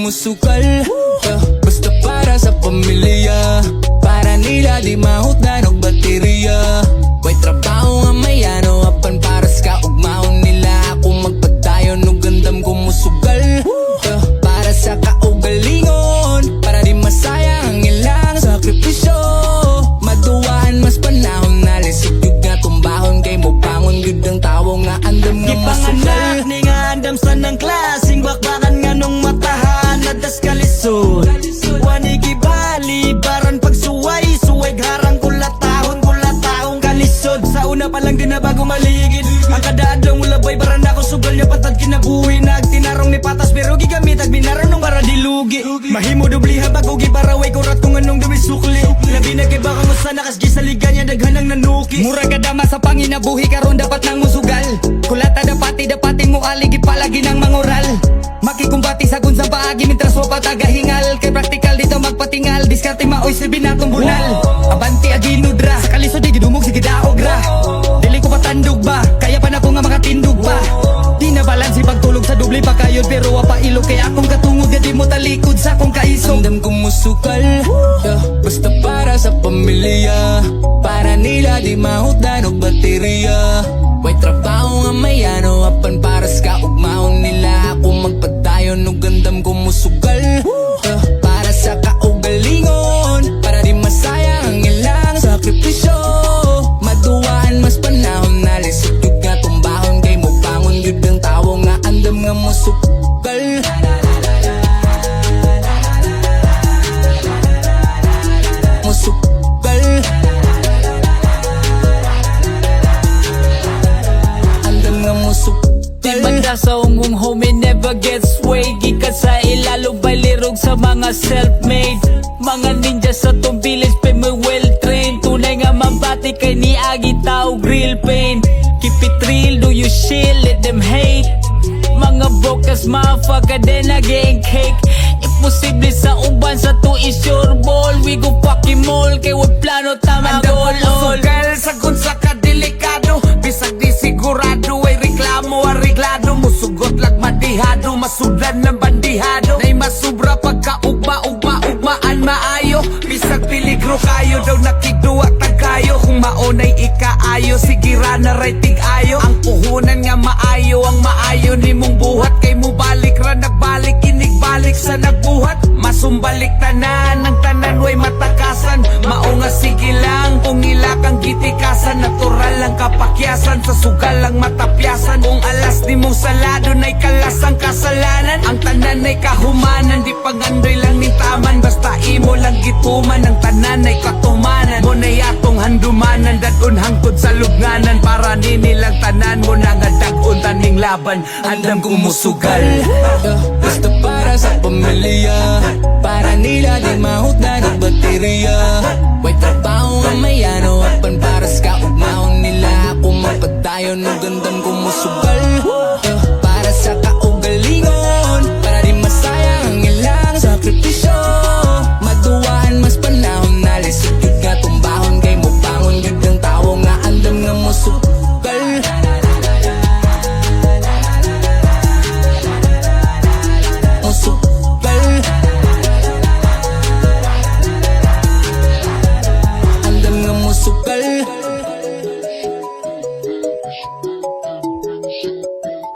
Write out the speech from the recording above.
Andam kumusukal yeah, Basta para sa pamilya. Para nila di mahutdan og baterya. Way trabaho nga may ano Apan para sa kaugmaon nila. Ako magpadayon og andam kumusugal yeah, Para sa kaugalingon. Para di masayang ang ilang sakripisyo. Maduwaan mas panahon na lisod yun nga tumbahon Kay mo bangon. Yun ang tawo nga andam nga masugal Gipanganak ni nga andam sa ng klaseng Kalisod Wani gibali baran pagsuway Suway harang kulatahon kulatahon kalisod. Sa una pa lang din na bago maligid. Ang kadaadlaw mula bay baran ako sugal niya patad kinabuhi. Nagtinarong ni patas pero gigamit ag binaron nung para dilugi Mahimo dubli habag o gibaraway kurat kung anong dumi sukli Labi na kay baka mo sa nakas gisaligan niya daghanang nanuki Mura ka dama sa panginabuhi karon dapat nang musugal Kulata dapati dapati mo aligi palagi ng mangural Makikumbati sa gunsang paagi Mintras mo patagahingal Kay praktikal dito magpatingal. Diskarte maoy silbi na bunal Abanti aginudra Sa kalisod di gidumog sige daog ra. Dili ko patandog ba? Kaya pa na ko nga makatindog pa Di na balansi pagtulog sa dubli pa kayo Pero wapa ilog Kaya akong katungod Di mo talikod sa akong kaisog Andam kumusukal yeah, Basta para sa pamilya. Para nila di mahutdan og baterya magpadayon og andam kumusugal yeah, Para sa kaugalingon Para di masayang ang ilang sakripisyo. Maduwaan mas panahon na lisod yun nga tumbahon Kay mo bangon yun ang tawo nga andam nga musukal musukal Andam nga musukal Di sa mga self-made Mga ninja sa tong village pe may well trained. Tunay nga mabati kay ni Agi tao grill pain. Keep it real, do you shit, let them hate. Mga brokas motherfucker then again cake. Imposible sa uban sa to is your ball. We go fucking mall kay wag plano tama Sigira na rating ayo Ang puhunan nga maayo Ang maayo ni mong buhat. Kay mo balik ra nagbalik Inigbalik sa nagbuhat. Masumbalik tanan Ang tanan way matakasan. Mao nga sige lang Kung ila kang gitikasan. Natural lang kapakyasan Sa sugal lang matapyasan. Kung alas di mong salado Nay kalas ang kasalanan. Ang tanan ay kahumanan Di pangandoy lang ni taman. Basta imo lang gituman Ang tanan ay katumanan. Mo na atong handumanan Dadun hangtod sa lugnanan Para ninilang tanan mo na nga dagon taning laban. Andam kumusugal Basta para sa pamilya. Para nila di mahutdan ang baterya